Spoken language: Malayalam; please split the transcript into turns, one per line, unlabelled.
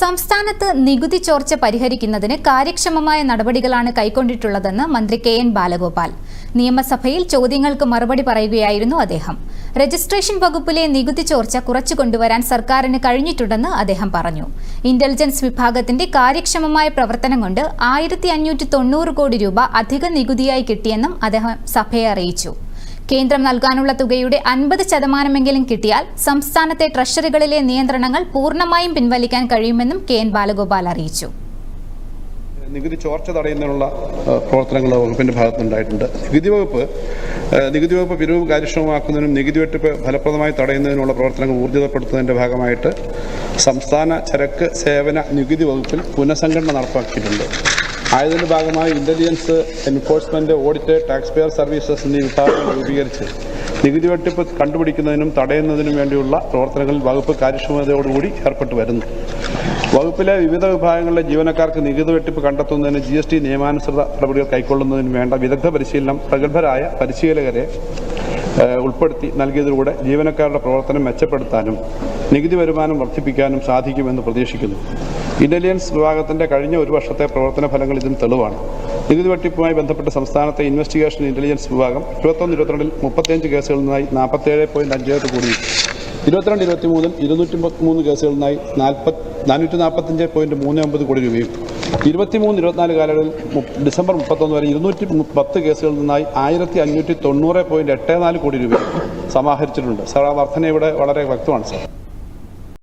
സംസ്ഥാനത്ത് നികുതി ചോർച്ച പരിഹരിക്കുന്നതിന് കാര്യക്ഷമമായ നടപടികളാണ് കൈക്കൊണ്ടിട്ടുള്ളതെന്ന് മന്ത്രി കെ എൻ ബാലഗോപാൽ. നിയമസഭയിൽ ചോദ്യങ്ങൾക്ക് മറുപടി പറയുകയായിരുന്നു അദ്ദേഹം. രജിസ്ട്രേഷൻ വകുപ്പിലെ നികുതി ചോർച്ച കുറച്ചു കൊണ്ടുവരാൻ സർക്കാരിന് കഴിഞ്ഞിട്ടുണ്ടെന്ന് അദ്ദേഹം പറഞ്ഞു. ഇന്റലിജൻസ് വിഭാഗത്തിന്റെ കാര്യക്ഷമമായ പ്രവർത്തനം കൊണ്ട് ആയിരത്തി കോടി രൂപ അധിക നികുതിയായി കിട്ടിയെന്നും അദ്ദേഹം സഭയെ അറിയിച്ചു. കേന്ദ്രം നൽകാനുള്ള തുകയുടെ അൻപത് ശതമാനമെങ്കിലും കിട്ടിയാൽ സംസ്ഥാനത്തെ ട്രഷറികളിലെ നിയന്ത്രണങ്ങൾ പൂർണമായും പിൻവലിക്കാൻ കഴിയുമെന്നും കെ എൻ ബാലഗോപാൽ അറിയിച്ചു.
നികുതി ചോർച്ച തടയുന്നതിനുള്ള പ്രവർത്തനങ്ങൾ വകുപ്പിന്റെ ഭാഗത്തുണ്ടായിട്ടുണ്ട് നികുതി വകുപ്പ് നികുതി വകുപ്പ് പിരിവ് കാര്യക്ഷമമാക്കുന്നതിനും നികുതി വെട്ടിപ്പ് ഫലപ്രദമായി തടയുന്നതിനുള്ള പ്രവർത്തനങ്ങൾ ഊർജിതപ്പെടുത്തുന്നതിന്റെ ഭാഗമായിട്ട് സംസ്ഥാന ചരക്ക് സേവന നികുതി വകുപ്പിൽ പുനഃസംഘടന നടപ്പാക്കിയിട്ടുണ്ട്. ആയതിന്റെ ഭാഗമായി intelligence enforcement audit tax payer services എന്നീ വിഭാഗങ്ങൾ രൂപീകരിച്ച് നികുതി വെട്ടിപ്പ് കണ്ടുപിടിക്കുന്നതിനും തടയുന്നതിനും വേണ്ടിയുള്ള പ്രവർത്തനങ്ങളിൽ വകുപ്പ് കാര്യക്ഷമതയോടുകൂടി ഏർപ്പെട്ടു വരുന്നു. വകുപ്പിലെ വിവിധ വിഭാഗങ്ങളിലെ ജീവനക്കാർക്ക് നികുതി വെട്ടിപ്പ് കണ്ടെത്തുന്നതിന് ജി എസ് ടി നിയമാനുസൃത നടപടികൾ കൈക്കൊള്ളുന്നതിന് വേണ്ട വിദഗ്ധ പരിശീലനം പ്രഗത്ഭരായ പരിശീലകരെ ഉൾപ്പെടുത്തി നൽകിയതിലൂടെ ജീവനക്കാരുടെ പ്രവർത്തനം മെച്ചപ്പെടുത്താനും നികുതി വരുമാനം വർദ്ധിപ്പിക്കാനും സാധിക്കുമെന്ന് പ്രതീക്ഷിക്കുന്നു. ഇന്റലിജൻസ് വിഭാഗത്തിന്റെ കഴിഞ്ഞ ഒരു വർഷത്തെ പ്രവർത്തന ഫലങ്ങൾ ഇതിന് തെളിവാണ്. നികുതി വെട്ടിപ്പുമായി ബന്ധപ്പെട്ട് സംസ്ഥാനത്തെ ഇൻവെസ്റ്റിഗേഷൻ ഇന്റലിജൻസ് വിഭാഗം ഇരുപത്തൊന്ന് ഇരുപത്തിരണ്ടിൽ മുപ്പത്തിയഞ്ച് കേസുകളിൽ നിന്നായി നാൽപ്പത്തേഴ് പോയിന്റ് അഞ്ചേഴ് കൂടി ഇരുപത്തിരണ്ട് ഇരുപത്തി മൂന്നിൽ ഇരുന്നൂറ്റി മൂന്ന് കേസുകളിൽ നിന്നായി നാൽപ്പത് നാനൂറ്റി നാൽപ്പത്തഞ്ച് പോയിന്റ് മൂന്ന് ഒമ്പത് കോടി രൂപയും. ഇരുപത്തിമൂന്ന് ഇരുപത്തിനാല് കാലയളവിൽ ഡിസംബർ മുപ്പത്തൊന്ന് വരെ ഇരുന്നൂറ്റി പത്ത് കേസുകളിൽ നിന്നായി ആയിരത്തി അഞ്ഞൂറ്റി തൊണ്ണൂറ് പോയിന്റ് എട്ട് നാല് കോടി രൂപയും സമാഹരിച്ചിട്ടുണ്ട്. സാർ ആ വർധന ഇവിടെ വളരെ വ്യക്തമാണ് സാർ.